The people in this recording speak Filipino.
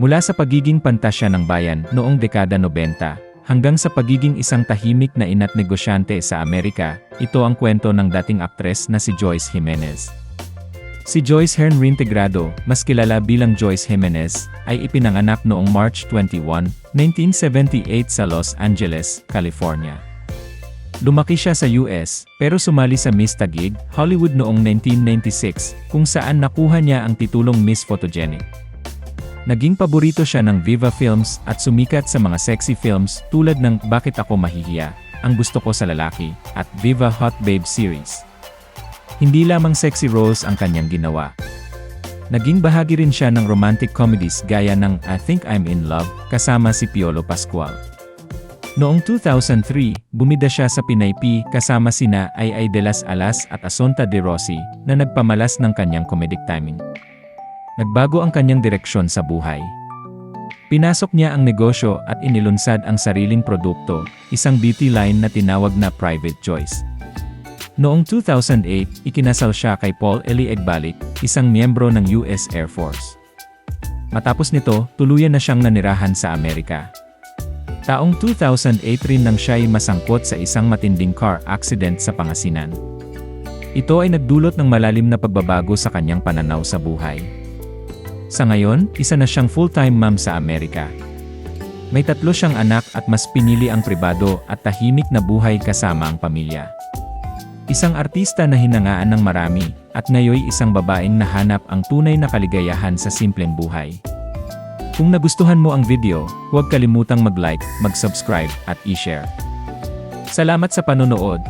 Mula sa pagiging pantasya ng bayan noong dekada 90, hanggang sa pagiging isang tahimik na ina't negosyante sa Amerika, ito ang kwento ng dating aktres na si Joyce Jimenez. Si Joyce Hearn Reintegrado, mas kilala bilang Joyce Jimenez, ay ipinanganak noong March 21, 1978 sa Los Angeles, California. Lumaki siya sa US, pero sumali sa Miss Taguig, Hollywood noong 1996, kung saan nakuha niya ang titulong Miss Photogenic. Naging paborito siya ng Viva Films at sumikat sa mga sexy films tulad ng Bakit Ako Mahihiya, Ang Gusto Ko sa Lalaki, at Viva Hot Babe series. Hindi lamang sexy roles ang kanyang ginawa. Naging bahagi rin siya ng romantic comedies gaya ng I Think I'm in Love kasama si Piolo Pascual. Noong 2003, bumida siya sa Pinay P kasama sina Ay Ay de las Alas at Asonta de Rossi na nagpamalas ng kanyang comedic timing. Nagbago ang kanyang direksyon sa buhay. Pinasok niya ang negosyo at inilunsad ang sariling produkto, isang beauty line na tinawag na Private Choice. Noong 2008, ikinasal siya kay Paul Eli Egbalik, isang miyembro ng US Air Force. Matapos nito, tuluyan na siyang nanirahan sa Amerika. Taong 2008 rin nang siya'y masangkot sa isang matinding car accident sa Pangasinan. Ito ay nagdulot ng malalim na pagbabago sa kanyang pananaw sa buhay. Sa ngayon, isa na siyang full-time mom sa Amerika. May tatlo siyang anak at mas pinili ang pribado at tahimik na buhay kasama ang pamilya. Isang artista na hinangaan ng marami, at ngayoy isang babaeng nahanap ang tunay na kaligayahan sa simpleng buhay. Kung nagustuhan mo ang video, huwag kalimutang mag-like, mag-subscribe, at i-share. Salamat sa panonood,